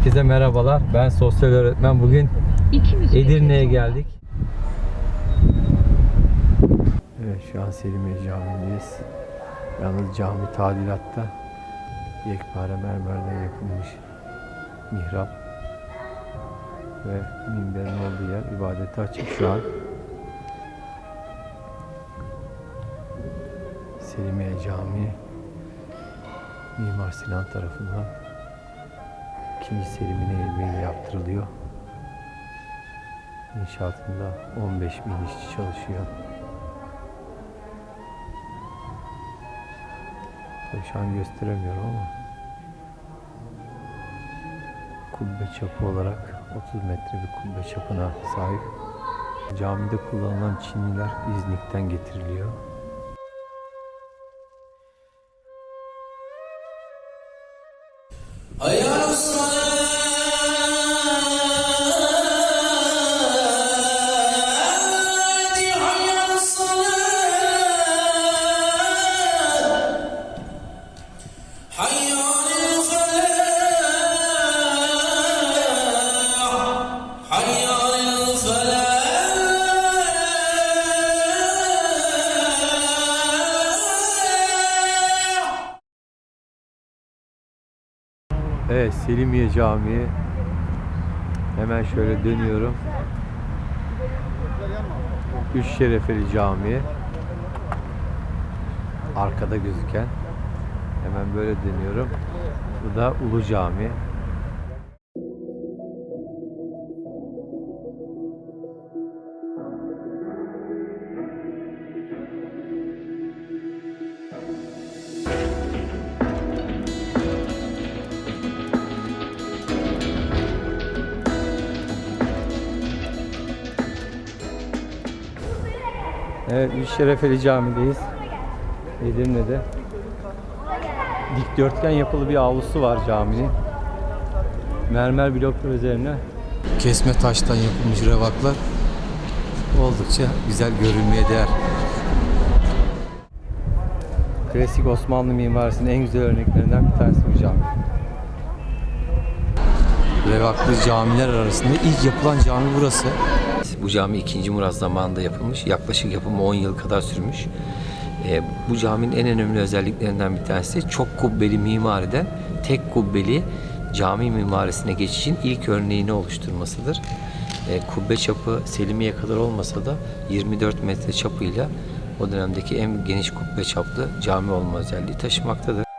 herkese merhabalar. Ben sosyal öğretmen. Bugün Edirne'ye geldik. Evet şu an Selimiye Camii'ndeyiz. Yalnız cami tadilatta. Yekpare mermerden yapılmış mihrap ve minberin olduğu yer ibadete açık şu an. Selimiye Camii Mimar Sinan tarafından 2. Selim'in emeğiyle yaptırılıyor. İnşaatında 15 bin işçi çalışıyor. Tabii şu an gösteremiyorum ama kubbe çapı olarak 30 metre bir kubbe çapına sahip. Camide kullanılan çiniler İznik'ten getiriliyor. حي Selimiye Camii. Hemen şöyle dönüyorum. Üç Şerefeli Camii. Arkada gözüken. Hemen böyle dönüyorum. Bu da Ulu Cami. Şerefeli Camii'deyiz. Edirne'de. Dikdörtgen yapılı bir avlusu var caminin. Mermer bloklar üzerine kesme taştan yapılmış revaklar oldukça güzel görülmeye değer. Klasik Osmanlı mimarisinin en güzel örneklerinden bir tanesi bu cami. Revaklı camiler arasında ilk yapılan cami burası. Bu cami 2. Murat zamanında yapılmış. Yaklaşık yapımı 10 yıl kadar sürmüş. Ee, bu caminin en önemli özelliklerinden bir tanesi çok kubbeli mimariden tek kubbeli cami mimarisine geçişin ilk örneğini oluşturmasıdır. Ee, kubbe çapı Selimiye kadar olmasa da 24 metre çapıyla o dönemdeki en geniş kubbe çaplı cami olma özelliği taşımaktadır.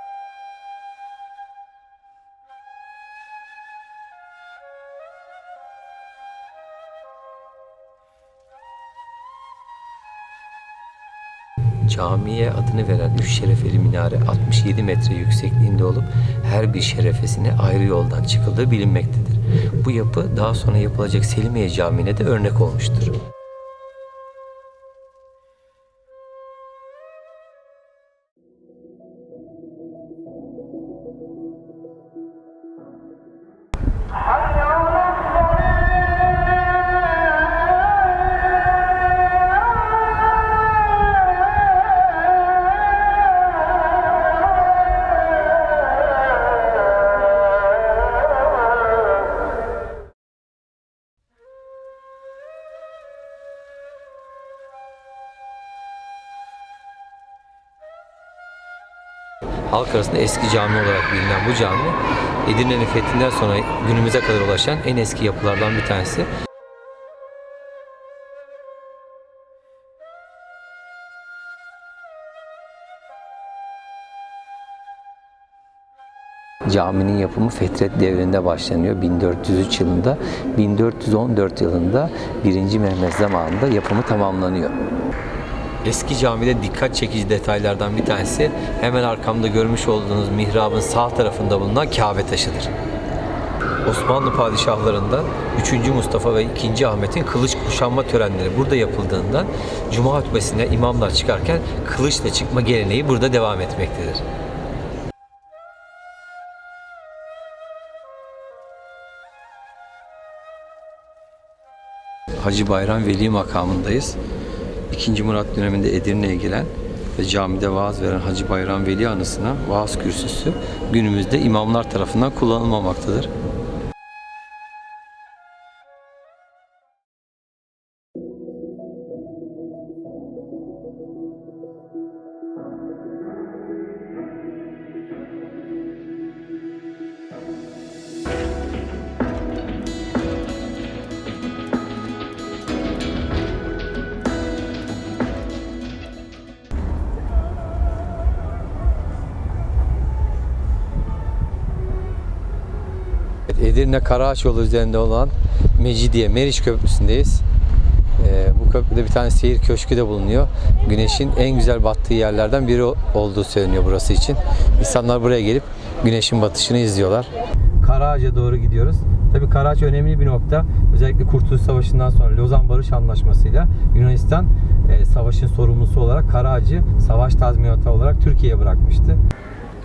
Camiye adını veren üç şerefeli minare 67 metre yüksekliğinde olup her bir şerefesine ayrı yoldan çıkıldığı bilinmektedir. Bu yapı daha sonra yapılacak Selimiye Camii'ne de örnek olmuştur. Halk arasında eski cami olarak bilinen bu cami Edirne'nin fethinden sonra günümüze kadar ulaşan en eski yapılardan bir tanesi. Caminin yapımı Fetret devrinde başlanıyor 1403 yılında. 1414 yılında 1. Mehmet zamanında yapımı tamamlanıyor. Eski camide dikkat çekici detaylardan bir tanesi hemen arkamda görmüş olduğunuz mihrabın sağ tarafında bulunan Kabe taşıdır. Osmanlı padişahlarında 3. Mustafa ve 2. Ahmet'in kılıç kuşanma törenleri burada yapıldığından Cuma hutbesine imamlar çıkarken kılıçla çıkma geleneği burada devam etmektedir. Hacı Bayram Veli makamındayız. 2. Murat döneminde Edirne'ye gelen ve camide vaaz veren Hacı Bayram Veli anısına vaaz kürsüsü günümüzde imamlar tarafından kullanılmamaktadır. Edirne Karaağaç yolu üzerinde olan Mecidiye Meriç Köprüsü'ndeyiz. Ee, bu köprüde bir tane seyir köşkü de bulunuyor. Güneşin en güzel battığı yerlerden biri olduğu söyleniyor burası için. İnsanlar buraya gelip güneşin batışını izliyorlar. Karaağaç'a doğru gidiyoruz. Tabii Karaağaç önemli bir nokta. Özellikle Kurtuluş Savaşı'ndan sonra Lozan Barış Anlaşması'yla Yunanistan e, savaşın sorumlusu olarak Karaağaç'ı savaş tazminatı olarak Türkiye'ye bırakmıştı.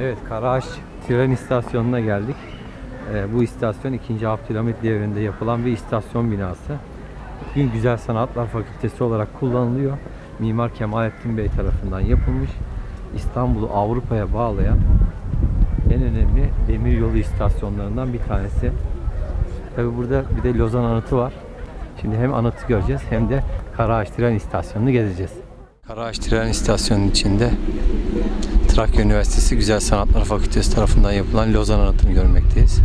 Evet Karaağaç tren istasyonuna geldik. Ee, bu istasyon 2. Abdülhamit devrinde yapılan bir istasyon binası. Bugün Güzel Sanatlar Fakültesi olarak kullanılıyor. Mimar Kemalettin Bey tarafından yapılmış. İstanbul'u Avrupa'ya bağlayan en önemli demir yolu istasyonlarından bir tanesi. Tabi burada bir de Lozan Anıtı var. Şimdi hem anıtı göreceğiz hem de Karaağaç Tren İstasyonu'nu gezeceğiz. Karaağaç Tren İstasyonu'nun içinde Trakya Üniversitesi Güzel Sanatlar Fakültesi tarafından yapılan Lozan Anıtı'nı görmekteyiz.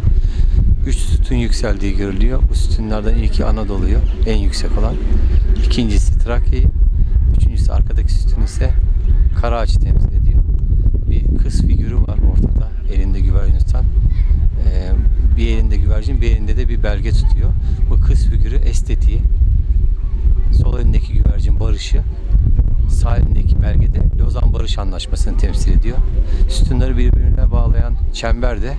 Üç sütun yükseldiği görülüyor. Bu sütunlardan ilki Anadolu'yu, en yüksek olan. İkincisi Trakya'yı. Üçüncüsü arkadaki sütun ise Karaağaç'ı temsil ediyor. Bir kız figürü var ortada. Elinde güvercin tutan. Ee, bir elinde güvercin, bir elinde de bir belge tutuyor. Bu kız figürü estetiği. Sol elindeki güvercin barışı, sağ elindeki belgede Lozan Barış Anlaşması'nı temsil ediyor. Sütunları birbirine bağlayan çember de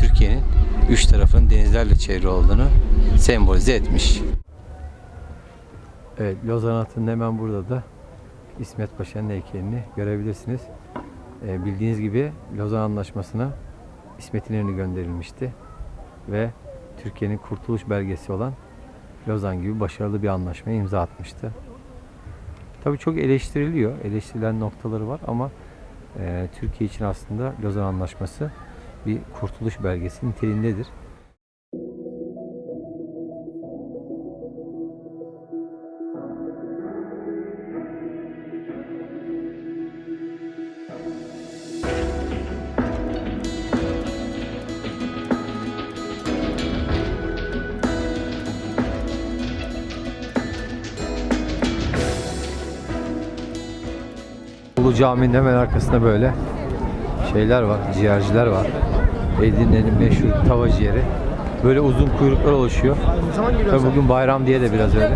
Türkiye'nin üç tarafın denizlerle çevrili olduğunu sembolize etmiş. Evet, Lozan Anıtı'nın hemen burada da İsmet Paşa'nın heykelini görebilirsiniz. Ee, bildiğiniz gibi Lozan Anlaşması'na İsmet İnönü gönderilmişti ve Türkiye'nin kurtuluş belgesi olan Lozan gibi başarılı bir anlaşmaya imza atmıştı. Tabii çok eleştiriliyor. Eleştirilen noktaları var ama e, Türkiye için aslında Lozan Anlaşması bir kurtuluş belgesi niteliğindedir. Cami'nin hemen arkasında böyle şeyler var, ciğerciler var. Edirne'nin meşhur tava ciğeri. Böyle uzun kuyruklar oluşuyor. Tabii bugün bayram diye de biraz öyle.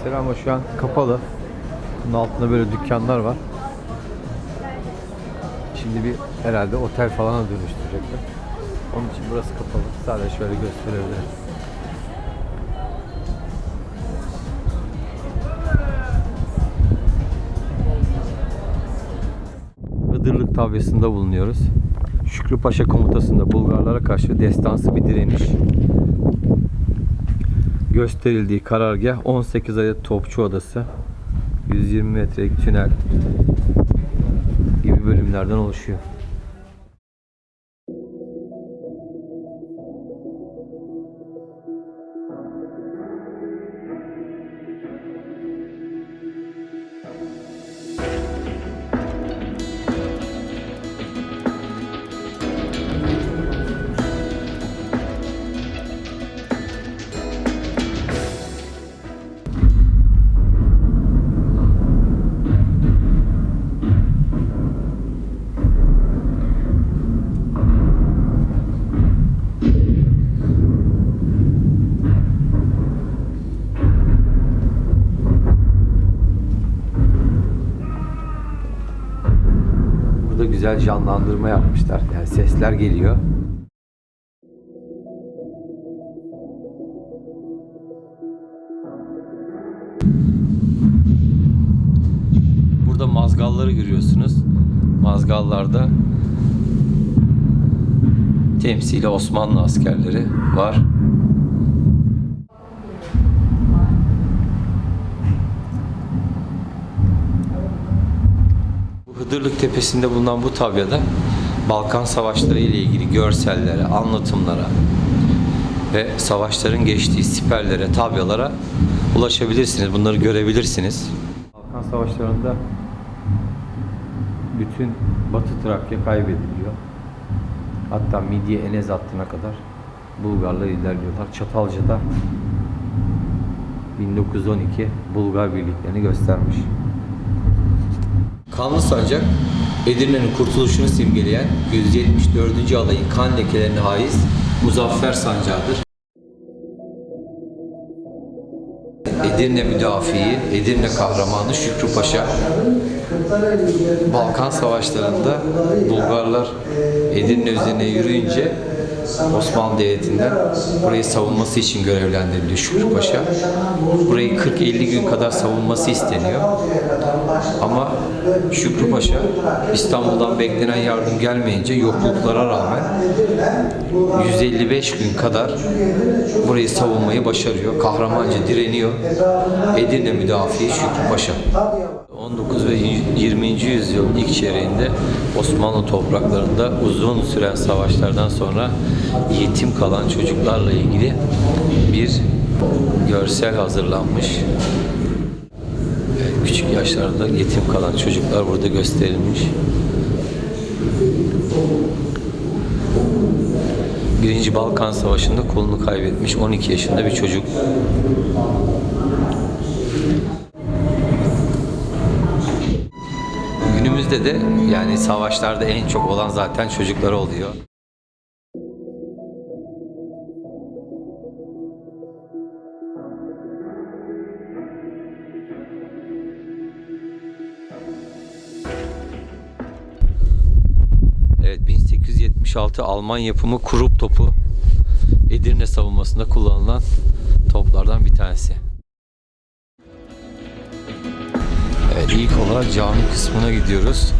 Eseri ama şu an kapalı. Bunun altında böyle dükkanlar var. Şimdi bir herhalde otel falana dönüştürecekler. Onun için burası kapalı. Sadece şöyle gösterebilirim. Iğdırlık tavyasında bulunuyoruz. Şükrü Paşa komutasında Bulgarlara karşı destansı bir direniş gösterildiği karargah 18 adet Topçu Odası 120 metrelik tünel gibi bölümlerden oluşuyor. Güzel canlandırma yapmışlar. Yani sesler geliyor. Burada mazgalları görüyorsunuz. Mazgallarda temsili Osmanlı askerleri var. Bu Hıdırlık Tepesi'nde bulunan bu tabyada Balkan Savaşları ile ilgili görsellere, anlatımlara ve savaşların geçtiği siperlere, tabyalara ulaşabilirsiniz. Bunları görebilirsiniz. Balkan Savaşları'nda bütün Batı Trakya kaybediliyor. Hatta Midye Enez hattına kadar Bulgarlar ilerliyorlar. Çatalca'da 1912 Bulgar birliklerini göstermiş. Kanlı Sancak, Edirne'nin kurtuluşunu simgeleyen 174. alayın kan lekelerine haiz Muzaffer Sancağı'dır. Edirne müdafii, Edirne kahramanı Şükrü Paşa. Balkan Savaşları'nda Bulgarlar Edirne üzerine yürüyünce Osmanlı Devleti'nden burayı savunması için görevlendiriliyor Şükrü Paşa. Burayı 40-50 gün kadar savunması isteniyor. Ama Şükrü Paşa İstanbul'dan beklenen yardım gelmeyince yokluklara rağmen 155 gün kadar burayı savunmayı başarıyor. Kahramanca direniyor. Edirne müdafii Şükrü Paşa. 19 ve 20. yüzyıl ilk çeyreğinde Osmanlı topraklarında uzun süren savaşlardan sonra yetim kalan çocuklarla ilgili bir görsel hazırlanmış. Küçük yaşlarda yetim kalan çocuklar burada gösterilmiş. Birinci Balkan Savaşı'nda kolunu kaybetmiş 12 yaşında bir çocuk. Günümüzde de yani savaşlarda en çok olan zaten çocuklar oluyor. Evet 1876 Alman yapımı Krupp topu Edirne savunmasında kullanılan toplardan bir tanesi. Evet ilk olarak cami kısmına gidiyoruz.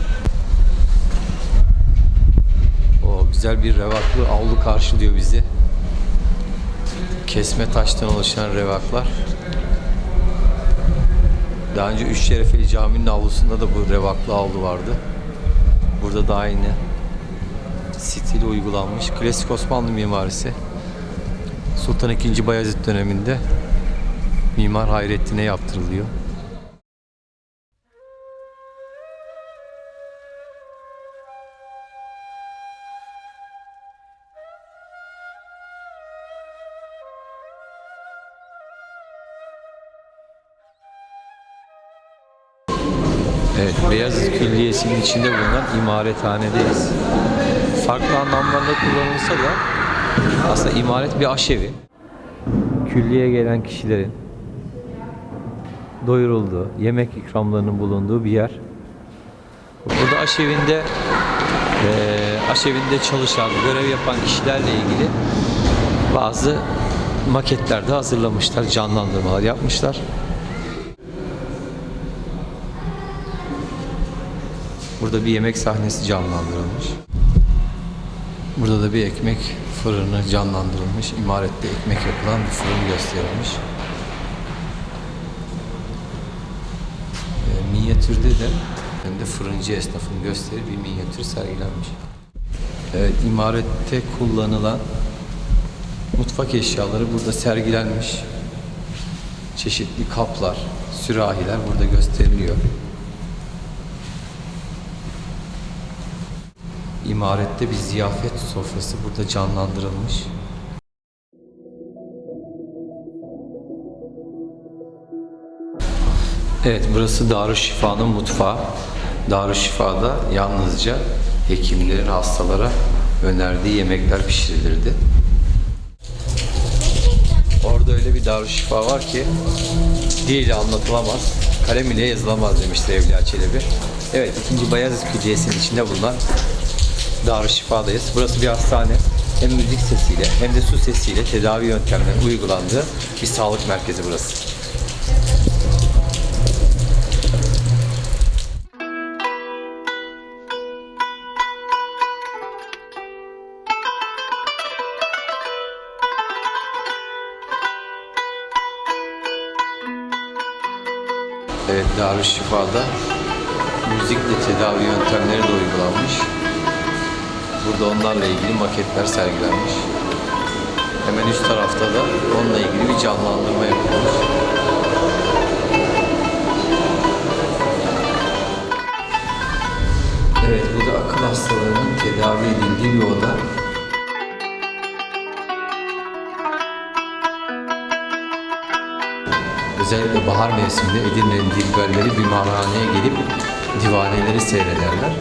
O güzel bir revaklı avlu karşılıyor bizi. Kesme taştan oluşan revaklar. Daha önce Üç Şerefeli Camii'nin avlusunda da bu revaklı avlu vardı. Burada da aynı stil uygulanmış. Klasik Osmanlı mimarisi. Sultan II. Bayezid döneminde Mimar Hayrettin'e yaptırılıyor. Külliyesi'nin içinde bulunan imarethanedeyiz. Farklı anlamlarla kullanılsa da aslında imaret bir aşevi. Külliye gelen kişilerin doyurulduğu, yemek ikramlarının bulunduğu bir yer. Burada aşevinde eee aşevinde çalışan, görev yapan kişilerle ilgili bazı maketler de hazırlamışlar, canlandırmalar yapmışlar. Burada bir yemek sahnesi canlandırılmış. Burada da bir ekmek fırını canlandırılmış. İmarette ekmek yapılan bir fırın gösterilmiş. E, minyatürde de de fırıncı esnafını gösterir bir minyatür sergilenmiş. Evet, imarette kullanılan mutfak eşyaları burada sergilenmiş. Çeşitli kaplar, sürahiler burada gösteriliyor. İmarette bir ziyafet sofrası burada canlandırılmış. Evet burası Darüşşifa'nın mutfağı. Darüşşifa'da yalnızca hekimlerin hastalara önerdiği yemekler pişirilirdi. Orada öyle bir Darüşşifa var ki dil ile anlatılamaz, kalem ile yazılamaz demişti Evliya Çelebi. Evet, ikinci Bayazıt Külliyesi'nin içinde bulunan Darüşşifa'dayız. Burası bir hastane. Hem müzik sesiyle hem de su sesiyle tedavi yöntemlerinin uygulandığı bir sağlık merkezi burası. Evet, Darüşşifa'da müzikle tedavi yöntemleri de uygulanmış. Burada onlarla ilgili maketler sergilenmiş. Hemen üst tarafta da onunla ilgili bir canlandırma yapılmış. Evet, bu da akıl hastalarının tedavi edildiği bir oda. Özellikle bahar mevsiminde Edirne'nin dilberleri bimarhaneye gelip divaneleri seyrederler.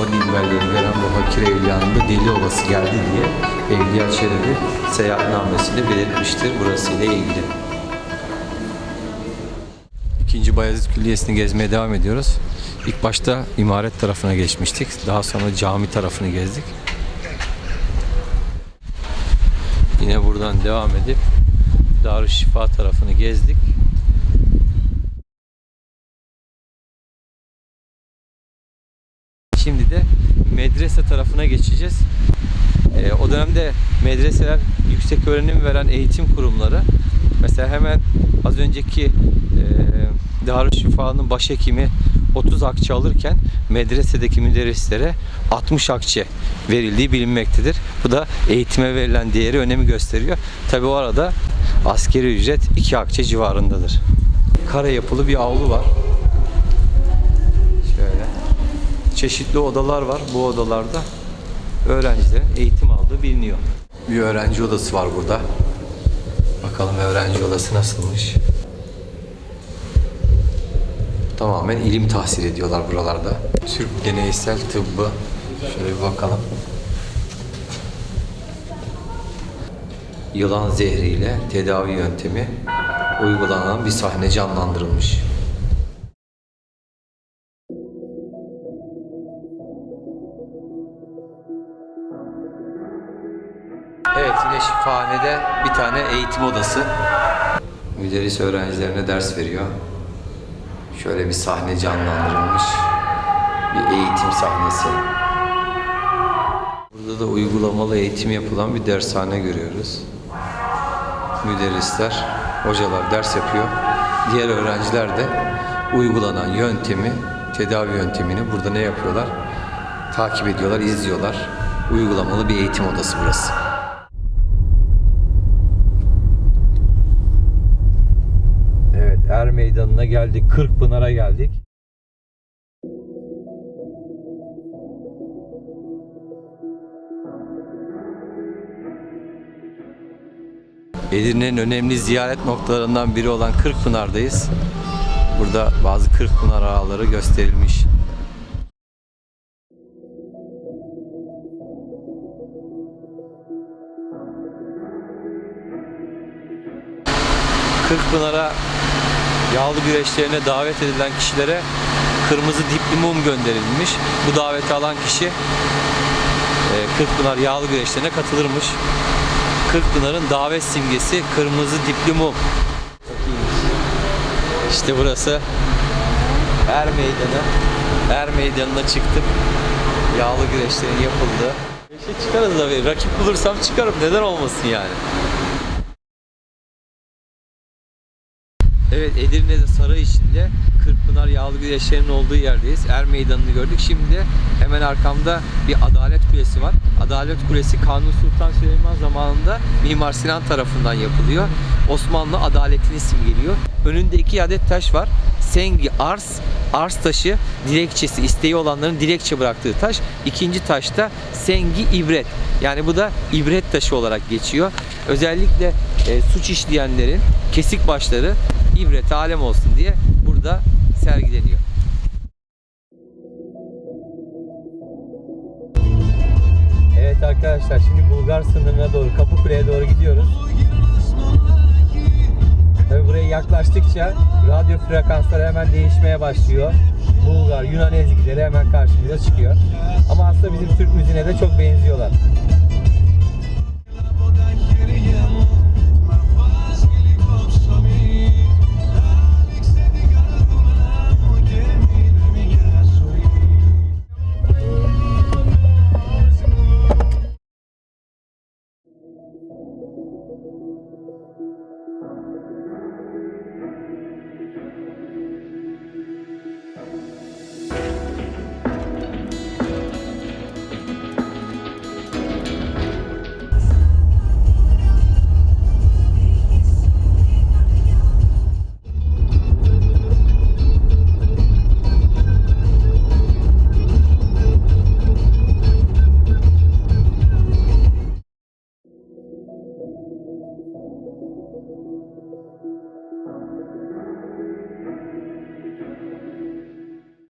O dilberleri veren bu Hakir Evliya'nın deli olası geldi diye Evliya Çelebi seyahatnamesinde belirtmiştir burasıyla ilgili. İkinci Bayezid Külliyesi'ni gezmeye devam ediyoruz. İlk başta imaret tarafına geçmiştik. Daha sonra cami tarafını gezdik. Yine buradan devam edip Darüşşifa tarafını gezdik. Şimdi de medrese tarafına geçeceğiz. Ee, o dönemde medreseler yüksek öğrenim veren eğitim kurumları. Mesela hemen az önceki e, Darüşşifa'nın başhekimi 30 akçe alırken medresedeki müderrislere 60 akçe verildiği bilinmektedir. Bu da eğitime verilen değeri önemi gösteriyor. Tabi o arada askeri ücret 2 akçe civarındadır. Kare yapılı bir avlu var. Çeşitli odalar var. Bu odalarda öğrencilerin eğitim aldığı biliniyor. Bir öğrenci odası var burada. Bakalım öğrenci odası nasılmış. Tamamen ilim tahsil ediyorlar buralarda. Türk deneysel tıbbı. Şöyle bir bakalım. Yılan zehriyle tedavi yöntemi uygulanan bir sahne canlandırılmış. Şifahanede bir tane eğitim odası. Müderris öğrencilerine ders veriyor. Şöyle bir sahne canlandırılmış. Bir eğitim sahnesi. Burada da uygulamalı eğitim yapılan bir dershane görüyoruz. Müderrisler, hocalar ders yapıyor. Diğer öğrenciler de uygulanan yöntemi, tedavi yöntemini burada ne yapıyorlar? Takip ediyorlar, izliyorlar. Uygulamalı bir eğitim odası burası. Evet, Er Meydanı'na geldik. Kırkpınar'a geldik. Edirne'nin önemli ziyaret noktalarından biri olan Kırkpınar'dayız. Burada bazı Kırkpınar ağaları gösterilmiş. Kırkpınar'a yağlı güreşlerine davet edilen kişilere kırmızı dipli mum gönderilmiş. Bu daveti alan kişi e, Kırkpınar yağlı güreşlerine katılırmış. Kırkpınar'ın davet simgesi kırmızı dipli mum. İşte burası Er Meydanı. Er Meydanı'na çıktık. Yağlı güreşlerin yapıldığı. Güreşe çıkarız tabii. Rakip bulursam çıkarım. Neden olmasın yani. Evet Edirne'de Saray içinde Kırkpınar Yağlı Güreşlerinin olduğu yerdeyiz. Er Meydanı'nı gördük. Şimdi hemen arkamda bir Adalet Kulesi var. Adalet Kulesi Kanuni Sultan Süleyman zamanında Mimar Sinan tarafından yapılıyor. Osmanlı adaletini simgeliyor. Önünde iki adet taş var. Sengi Ars, Ars taşı dilekçesi, isteği olanların dilekçe bıraktığı taş. İkinci taş da Sengi İbret. Yani bu da ibret taşı olarak geçiyor. Özellikle e, suç işleyenlerin kesik başları ibret alem olsun diye burada sergileniyor. Evet arkadaşlar şimdi Bulgar sınırına doğru Kapıkule'ye doğru gidiyoruz. Tabi buraya yaklaştık yaklaştıkça radyo frekansları hemen değişmeye başlıyor. Bulgar, Yunan ezgileri hemen karşımıza çıkıyor. Ama aslında bizim Türk müziğine de çok benziyorlar.